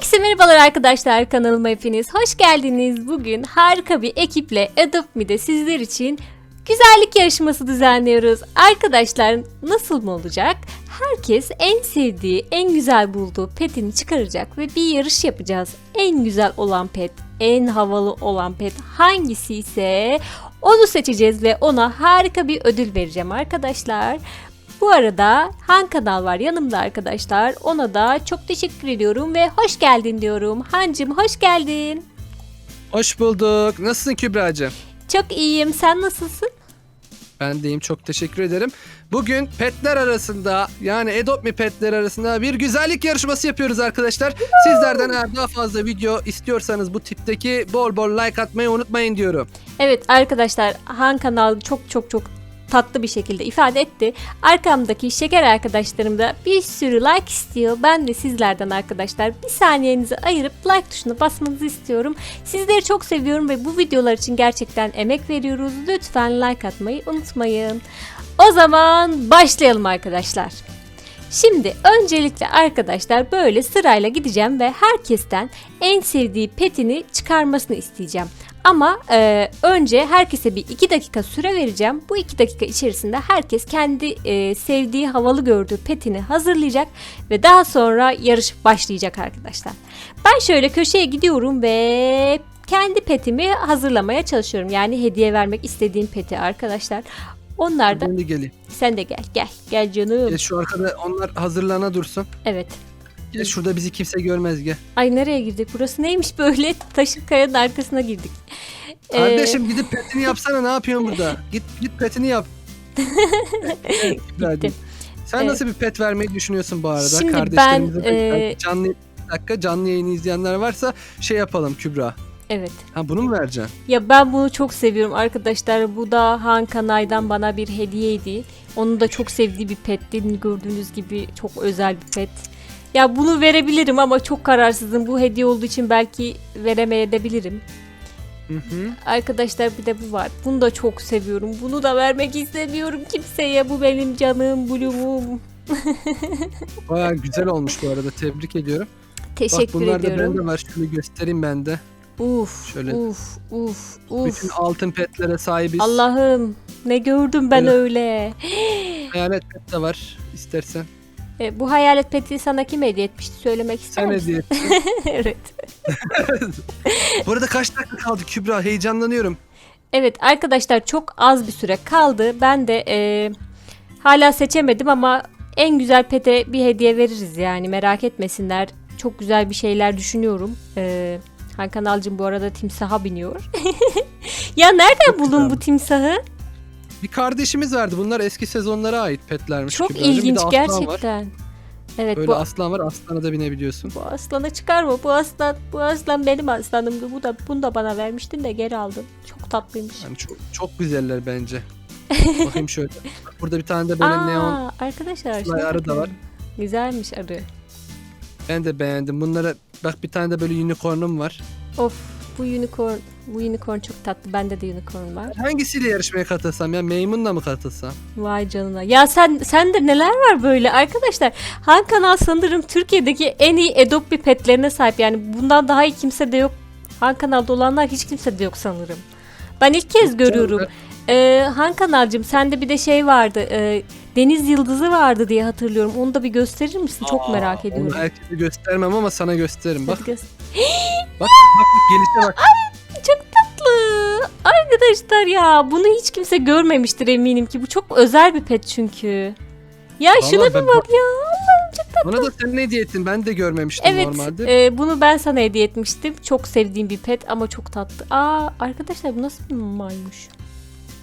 Herkese merhabalar arkadaşlar kanalıma hepiniz hoş geldiniz. Bugün harika bir ekiple Adopt Me'de sizler için güzellik yarışması düzenliyoruz. Arkadaşlar nasıl mı olacak? Herkes en sevdiği, en güzel bulduğu petini çıkaracak ve bir yarış yapacağız. En güzel olan pet, en havalı olan pet hangisi ise onu seçeceğiz ve ona harika bir ödül vereceğim arkadaşlar. Bu arada Han kanal var yanımda arkadaşlar. Ona da çok teşekkür ediyorum ve hoş geldin diyorum. Hancım hoş geldin. Hoş bulduk. Nasılsın Kübra'cığım? Çok iyiyim. Sen nasılsın? Ben deyim çok teşekkür ederim. Bugün petler arasında yani Adopt Me petler arasında bir güzellik yarışması yapıyoruz arkadaşlar. Sizlerden eğer daha fazla video istiyorsanız bu tipteki bol bol like atmayı unutmayın diyorum. Evet arkadaşlar Han kanal çok çok çok tatlı bir şekilde ifade etti. Arkamdaki şeker arkadaşlarım da bir sürü like istiyor. Ben de sizlerden arkadaşlar bir saniyenizi ayırıp like tuşuna basmanızı istiyorum. Sizleri çok seviyorum ve bu videolar için gerçekten emek veriyoruz. Lütfen like atmayı unutmayın. O zaman başlayalım arkadaşlar. Şimdi öncelikle arkadaşlar böyle sırayla gideceğim ve herkesten en sevdiği petini çıkarmasını isteyeceğim. Ama e, önce herkese bir 2 dakika süre vereceğim. Bu 2 dakika içerisinde herkes kendi e, sevdiği havalı gördüğü petini hazırlayacak ve daha sonra yarış başlayacak arkadaşlar. Ben şöyle köşeye gidiyorum ve kendi petimi hazırlamaya çalışıyorum. Yani hediye vermek istediğim peti arkadaşlar. Onlar da Ben de geleyim. sen de gel gel gel canım. Gel şu arkada onlar hazırlana dursun. Evet. Gel şurada bizi kimse görmez gel. Ay nereye girdik? Burası neymiş böyle? Taşın kayanın arkasına girdik. Ee, Kardeşim gidip petini yapsana ne yapıyorsun burada? Git git petini yap. Sen Evet. nasıl bir pet vermeyi düşünüyorsun bu arada? Şimdi ben, e, canlı bir dakika canlı yayını izleyenler varsa şey yapalım Kübra. evet. Ha bunu mu vereceksin? Ya ben bunu çok seviyorum arkadaşlar. Bu da Han Kanay'dan bana bir hediyeydi. Onun da çok sevdiği bir petti. Gördüğünüz gibi çok özel bir pet. Ya bunu verebilirim ama çok kararsızım. Bu hediye olduğu için belki veremeyebilirim. Hı hı. Arkadaşlar bir de bu var. Bunu da çok seviyorum. Bunu da vermek istemiyorum kimseye. Bu benim canım, bloom'um. Baya güzel olmuş bu arada tebrik ediyorum. Bak Teşekkür bunlar da ediyorum. bende var şunu göstereyim ben de. Uf, Şöyle. uf, uf, uf. Bütün altın petlere sahibiz. Allah'ım ne gördüm ben Evet. öyle. Hayalet pet de var istersen. E, bu hayalet peti sana kim hediye etmişti söylemek ister Sen misin? hediye et. evet. Bu arada kaç dakika kaldı Kübra heyecanlanıyorum. Evet arkadaşlar çok az bir süre kaldı. Ben de e, hala seçemedim ama en güzel pete bir hediye veririz yani merak etmesinler. Çok güzel bir şeyler düşünüyorum. E, Hakan Alcım bu arada timsaha biniyor. ya nereden buldun bu timsahı? Bir kardeşimiz vardı. Bunlar eski sezonlara ait petlermiş. Çok de ilginç aslan Var. gerçekten. Evet Böyle bu aslan var. Aslana da binebiliyorsun. Bu aslana çıkarma. Bu aslan, bu aslan benim aslanımdı. Bu da bunu da bana vermiştin de geri aldım. Çok tatlıymış. Yani çok, çok güzeller bence. Bakayım şöyle. Burada bir tane de böyle Aa, neon. arkadaşlar. Şuna arı da var. Güzelmiş arı. Ben de beğendim. Bunlara bak bir tane de böyle unicornum var. Of bu unicorn, bu unicorn çok tatlı. Bende de unicorn var. Hangisiyle yarışmaya katılsam ya? Maymun'la mı katılsam? Vay canına. Ya sen sende neler var böyle arkadaşlar? Han kanal sanırım Türkiye'deki en iyi Adobe petlerine sahip. Yani bundan daha iyi kimse de yok. Han kanalda olanlar hiç kimse de yok sanırım. Ben ilk kez görüyorum. Ee, Han kanalcım sende bir de şey vardı. e, deniz yıldızı vardı diye hatırlıyorum. Onu da bir gösterir misin? Çok Aa, merak ediyorum. Onu herkese göstermem ama sana gösteririm. Bak Hadi göster. bak bak, bak gelişe bak. Çok tatlı. Arkadaşlar ya bunu hiç kimse görmemiştir eminim ki. Bu çok özel bir pet çünkü. Ya Vallahi şuna bir bak ya. Allah'ım çok. Bana da sen ne hediye ettin? Ben de görmemiştim Evet normalde. e, bunu ben sana hediye etmiştim. Çok sevdiğim bir pet ama çok tatlı. Aa arkadaşlar bu nasıl bir maymuş?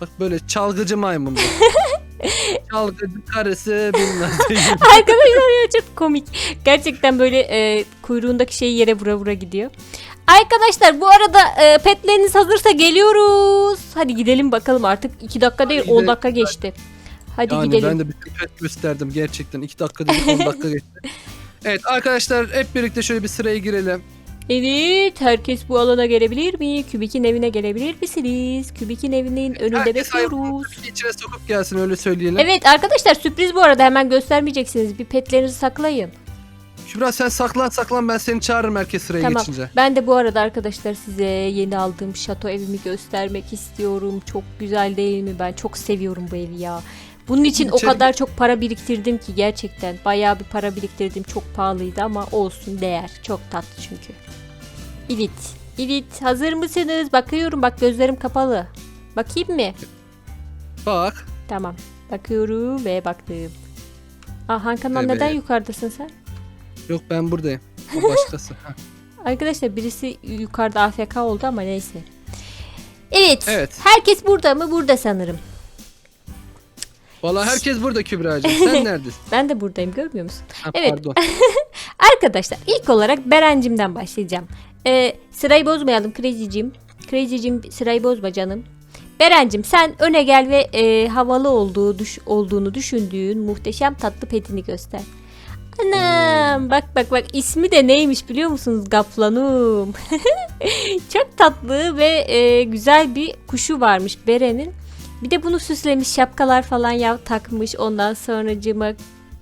Bak böyle çalgıcı maymun bu. çalgıcı karısı bilmem ne. Arkadaşlar ya çok komik. Gerçekten böyle e, kuyruğundaki şeyi yere vura vura gidiyor. Arkadaşlar bu arada e, petleriniz hazırsa geliyoruz. Hadi gidelim bakalım artık 2 dakika değil Hadi 10 gidelim. dakika geçti. Hadi yani gidelim. ben de bütün pet gösterdim gerçekten. 2 dakika değil 10 dakika geçti. Evet arkadaşlar hep birlikte şöyle bir sıraya girelim. Evet herkes bu alana gelebilir mi? Kübik'in evine gelebilir misiniz? Kübik'in evinin önünde Herkes hayvanın bekliyoruz. tüpünü içine sokup gelsin öyle söyleyelim. Evet arkadaşlar sürpriz bu arada hemen göstermeyeceksiniz. Bir petlerinizi saklayın. Kübra sen saklan saklan ben seni çağırırım herkes sıraya Tamam. geçince. Ben de bu arada arkadaşlar size yeni aldığım şato evimi göstermek istiyorum. Çok güzel değil mi? Ben çok seviyorum bu evi ya. Bunun için o İçeri- kadar çok para biriktirdim ki gerçekten. Bayağı bir para biriktirdim. Çok pahalıydı ama olsun değer. Çok tatlı çünkü. Evet. Evet. Hazır mısınız? Bakıyorum. Bak gözlerim kapalı. Bakayım mı? Bak. Tamam. Bakıyorum ve baktım. Aa Hakan Evet. neden yukarıdasın sen? Yok ben buradayım. O başkası. Arkadaşlar birisi yukarıda AFK oldu ama neyse. Evet. Evet. Herkes burada mı? Burada sanırım. Valla herkes burada Kübra'cığım. Sen neredesin? Ben de buradayım görmüyor musun? Ha, Evet. Pardon. Arkadaşlar ilk olarak Berencim'den başlayacağım. Ee, sırayı bozmayalım Crazy'cim. Crazy'cim sırayı bozma canım. Berencim sen öne gel ve e, havalı olduğu düş, olduğunu düşündüğün muhteşem tatlı petini göster. Anam bak bak bak ismi de neymiş biliyor musunuz Gaflanum. Çok tatlı ve e, güzel bir kuşu varmış Beren'in. Bir de bunu süslemiş şapkalar falan ya takmış ondan sonracığıma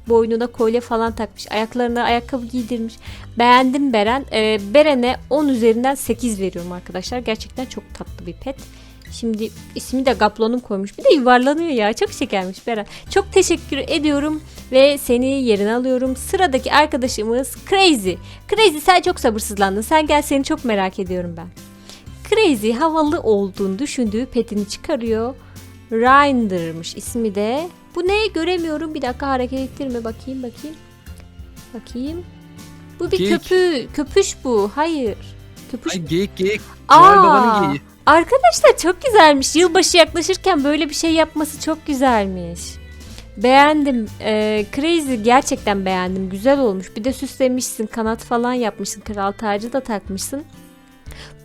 boynuna kolye falan takmış. Ayaklarına ayakkabı giydirmiş. Beğendim Beren. Ee, Beren'e 10 üzerinden 8 veriyorum arkadaşlar. Gerçekten çok tatlı bir pet. Şimdi ismi de Gaplon'un koymuş. Bir de yuvarlanıyor ya. Çok şekermiş Beren. Çok teşekkür ediyorum ve seni yerine alıyorum. Sıradaki arkadaşımız Crazy. Crazy sen çok sabırsızlandın. Sen gel seni çok merak ediyorum ben. Crazy havalı olduğunu düşündüğü petini çıkarıyor. Rinder'mış ismi de. Bu ne göremiyorum. Bir dakika hareket ettirme bakayım bakayım. Bakayım. Bu bir Geyik. köpü. Köpüş bu. Hayır. Köpüş. Ay geyik geyik. Aa! Noel Baba'nın geyiği. Arkadaşlar çok güzelmiş. Yılbaşı yaklaşırken böyle bir şey yapması çok güzelmiş. Beğendim. Ee, Crazy gerçekten beğendim. Güzel olmuş. Bir de süslemişsin. Kanat falan yapmışsın. Kral tacı da takmışsın.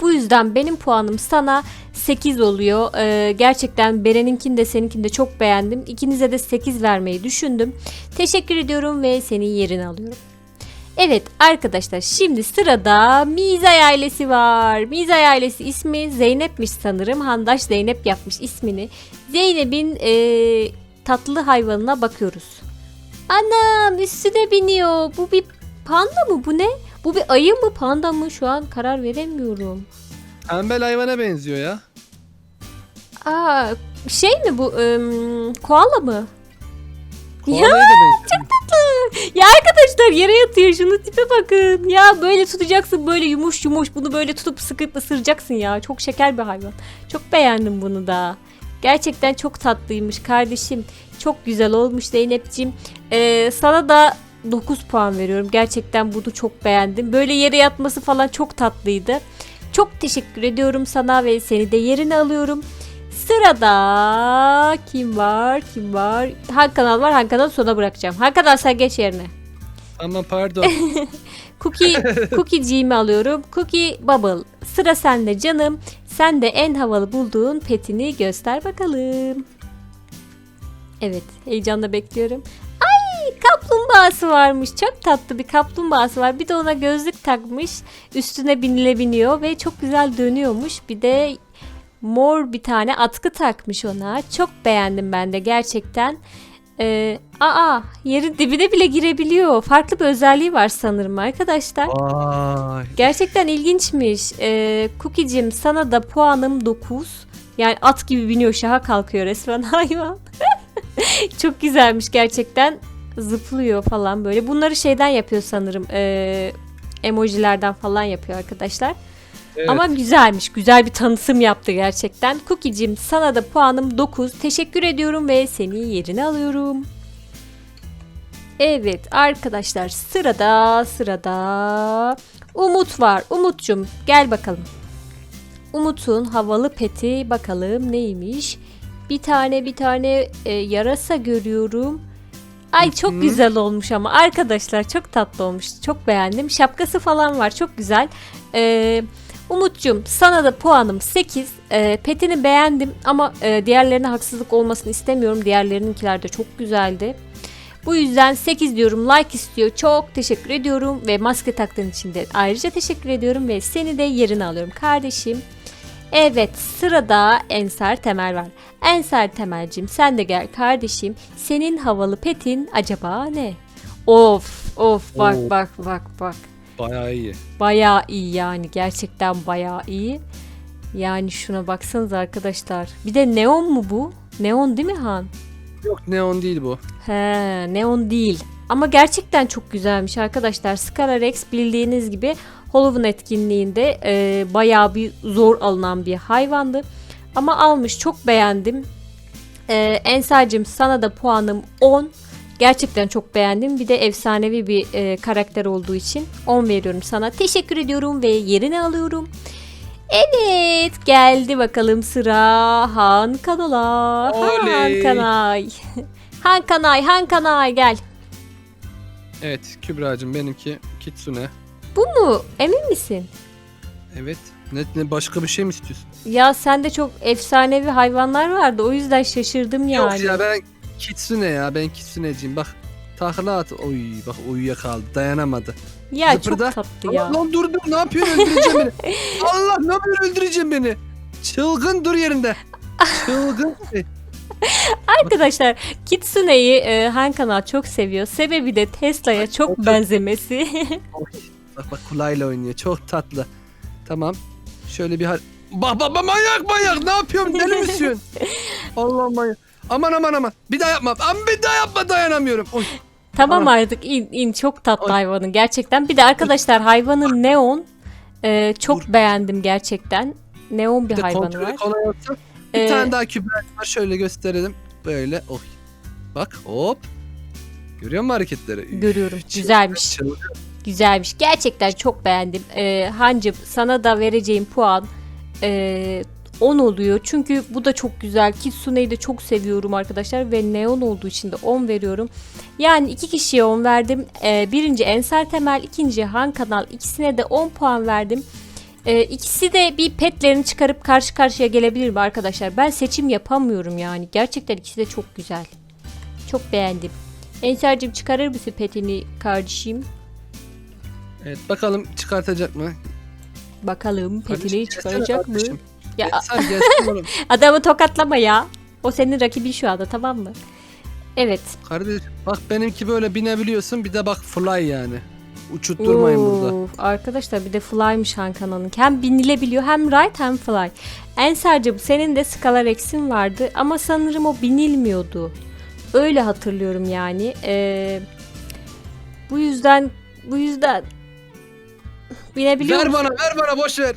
Bu yüzden benim puanım sana 8 oluyor. Ee, gerçekten Beren'inkini de seninkini de çok beğendim. İkinize de 8 vermeyi düşündüm. Teşekkür ediyorum ve seni yerine alıyorum. Evet arkadaşlar şimdi sırada Mizay ailesi var. Mizay ailesi ismi Zeynep'miş sanırım. Handaş Zeynep yapmış ismini. Zeynep'in eee, tatlı hayvanına bakıyoruz. Anam üstüne biniyor. Bu bir panda mı bu ne? Bu bir ayı mı panda mı şu an karar veremiyorum. Tembel hayvana benziyor ya. Aa şey mi bu ım, koala mı? Koalaya da benziyor. Ya arkadaşlar yere yatıyor şunu tipe bakın. Ya böyle tutacaksın böyle yumuş yumuş bunu böyle tutup sıkıp ısıracaksın ya. Çok şeker bir hayvan. Çok beğendim bunu da. Gerçekten çok tatlıymış kardeşim. Çok güzel olmuş Zeynep'ciğim. Ee, sana da 9 puan veriyorum. Gerçekten bunu çok beğendim. Böyle yere yatması falan çok tatlıydı. Çok teşekkür ediyorum sana ve seni de yerine alıyorum. Sırada kim var? Kim var? Han kanal var. Han kanalı sona bırakacağım. Han kanal sen geç yerine. Tamam pardon. Cookie, Cookie'ciğimi alıyorum. Cookie Bubble. Sıra sende canım. Sen de en havalı bulduğun petini göster bakalım. Evet, heyecanla bekliyorum. Ay, kaplumbağası varmış. Çok tatlı bir kaplumbağası var. Bir de ona gözlük takmış. Üstüne binilebiliyor ve çok güzel dönüyormuş. Bir de mor bir tane atkı takmış ona. Çok beğendim ben de gerçekten. Ee, aa yerin dibine bile girebiliyor. Farklı bir özelliği var sanırım arkadaşlar. Vay. Gerçekten ilginçmiş. Ee, Cookie'cim sana da puanım 9. Yani at gibi biniyor şaha kalkıyor resmen hayvan. Çok güzelmiş gerçekten. Zıplıyor falan böyle. Bunları şeyden yapıyor sanırım. Ee, emojilerden falan yapıyor arkadaşlar. Evet. Ama güzelmiş. Güzel bir tanıtım yaptı gerçekten. Cookie'cim sana da puanım 9. Teşekkür ediyorum ve seni yerine alıyorum. Evet arkadaşlar sırada sırada Umut var. Umut'cum gel bakalım. Umut'un havalı peti bakalım neymiş. Bir tane bir tane e, yarasa görüyorum. Ay çok güzel olmuş ama arkadaşlar çok tatlı olmuş. Çok beğendim. Şapkası falan var çok güzel. Ee, Umut'cum sana da puanım 8. Ee, petini beğendim ama e, diğerlerine haksızlık olmasını istemiyorum. Diğerlerininkiler de çok güzeldi. Bu yüzden 8 diyorum. Like istiyor. Çok teşekkür ediyorum ve maske taktığın için de ayrıca teşekkür ediyorum ve seni de yerine alıyorum kardeşim. Evet sırada Ensar Temel var. Ensar Temelcim sen de gel kardeşim. Senin havalı petin acaba ne? Of of bak Oo. bak bak bak. Bayağı iyi. Bayağı iyi yani gerçekten bayağı iyi. Yani şuna baksanız arkadaşlar. Bir de neon mu bu? Neon değil mi Han? Yok neon değil bu. He, neon değil. Ama gerçekten çok güzelmiş arkadaşlar. Scala Rex bildiğiniz gibi Halloween etkinliğinde e, bayağı bir zor alınan bir hayvandı. Ama almış çok beğendim. E, Ensar'cığım sana da puanım 10. Gerçekten çok beğendim. Bir de efsanevi bir e, karakter olduğu için 10 veriyorum sana. Teşekkür ediyorum ve yerine alıyorum. Evet geldi bakalım sıra Han Kanal'a. Han. Kanay. Han Kanay, Han Kanay gel. Evet Kübra'cığım benimki Kitsune. Bu mu? Emin misin? Evet. Ne, ne başka bir şey mi istiyorsun? Ya sende çok efsanevi hayvanlar vardı. O yüzden şaşırdım yani. Yok ya ben Kitsune ya ben Kitsune'ciyim bak. Takla at. Oy bak uyuyakaldı dayanamadı. Ya Zıpırda. çok tatlı ya. Lan, lan dur dur ne yapıyorsun öldüreceğim beni. Allah ne yapıyorsun öldüreceğim beni. Çılgın dur yerinde. Çılgın. Arkadaşlar Kitsune'yi e, Han Kanal çok seviyor. Sebebi de Tesla'ya çok benzemesi. bak bak kulağıyla oynuyor çok tatlı. Tamam. Şöyle bir har... Bak bak bak manyak manyak ne yapıyorum deli misin? Allah manyak. Aman aman aman. Bir daha yapma. Aman bir daha yapma dayanamıyorum. Oy. tamam Aa. artık in, in çok tatlı Ay. hayvanın gerçekten. Bir de arkadaşlar hayvanın neon. E, çok Dur. beğendim gerçekten. Neon bir Bir hayvanı var. Bir Ee, tane daha kübra var şöyle gösterelim. Böyle. Oy. Bak hop. Görüyor musun hareketleri? Üf, Görüyorum. çılgın, Güzelmiş. çılgın. Güzelmiş. Gerçekten çok beğendim. Ee, Hancım sana da vereceğim puan ee, 10 oluyor. Çünkü bu da çok güzel. Kitsune'yi de çok seviyorum arkadaşlar. Ve neon olduğu için de 10 veriyorum. Yani iki kişiye 10 verdim. Ee, birinci Ensar Temel, ikinci Han Kanal. İkisine de 10 puan verdim. Ee, ikisi de bir petlerini çıkarıp karşı karşıya gelebilir mi arkadaşlar? Ben seçim yapamıyorum yani. Gerçekten ikisi de çok güzel. Çok beğendim. Ensar'cığım çıkarır mısın petini kardeşim? Evet bakalım çıkartacak mı? Bakalım petini Kardeşim, çıkaracak mı? kardeşim. Ya Ya. Sen gelsin oğlum. adamı tokatlama ya. O senin rakibin şu anda tamam mı? Evet. Kardeş bak benimki böyle binebiliyorsun bir de bak fly yani. Uçutturmayın burada. Oo, Arkadaşlar bir de fly'mış Han kanalın. Hem binilebiliyor hem ride hem fly. Ensar'cığım senin de Scala Rex'in vardı ama sanırım o binilmiyordu. Öyle hatırlıyorum yani. Ee, bu yüzden bu yüzden binebiliyor Ver musun? bana ver bana boş ver.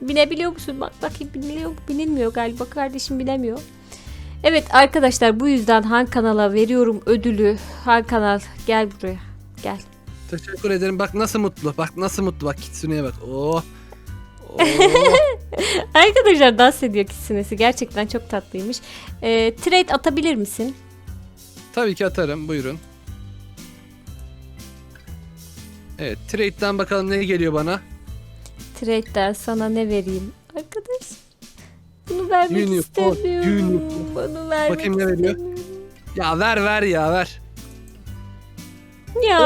Binebiliyor musun? Bak bakayım biniliyor? Binilmiyor galiba. Kardeşim binemiyor. Evet arkadaşlar bu yüzden Han Kanal'a veriyorum ödülü. Han Kanal gel buraya. Gel. Teşekkür ederim. Bak nasıl mutlu. Bak nasıl mutlu. Bak Kitsune'ye bak. Oh. Oh. Arkadaşlar dans ediyor kissinesi. Gerçekten çok tatlıymış. Ee, trade atabilir misin? Tabii ki atarım. Buyurun. Evet. Trade'den bakalım ne geliyor bana. Trade'den sana ne vereyim? Arkadaş. Bunu vermek Unicorn, istemiyorum. unicorn. Bunu vermek Bakayım ne veriyor? istemiyorum. Ya ver ver ya ver. Ya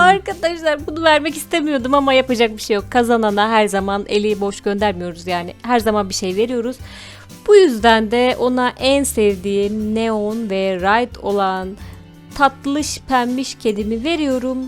arkadaşlar bunu vermek istemiyordum ama yapacak bir şey yok. Kazanana her zaman eli boş göndermiyoruz yani. Her zaman bir şey veriyoruz. Bu yüzden de ona en sevdiğim neon ve ride olan tatlış pembiş kedimi veriyorum.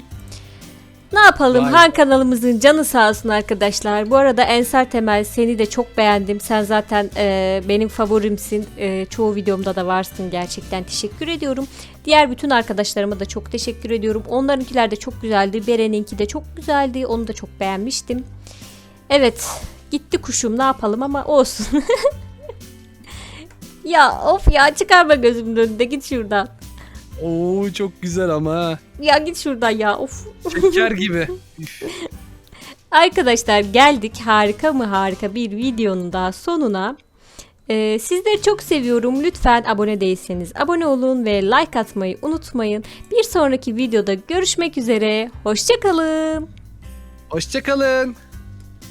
Ne yapalım? Vay. Han kanalımızın canı sağ olsun arkadaşlar. Bu arada Ensar Temel seni de çok beğendim. Sen zaten e, benim favorimsin. E, çoğu videomda da varsın gerçekten. Teşekkür ediyorum. Diğer bütün arkadaşlarıma da çok teşekkür ediyorum. Onlarınkiler de çok güzeldi. Beren'inki de çok güzeldi. Onu da çok beğenmiştim. Evet. Gitti kuşum ne yapalım ama olsun. ya of ya çıkarma gözümün önünde git şuradan. Oo çok güzel ama. ha. Ya git şuradan ya of. Şeker gibi. Arkadaşlar geldik harika mı harika bir videonun daha sonuna. Ee, sizleri çok seviyorum. Lütfen abone değilseniz abone olun ve like atmayı unutmayın. Bir sonraki videoda görüşmek üzere. Hoşçakalın. Hoşçakalın.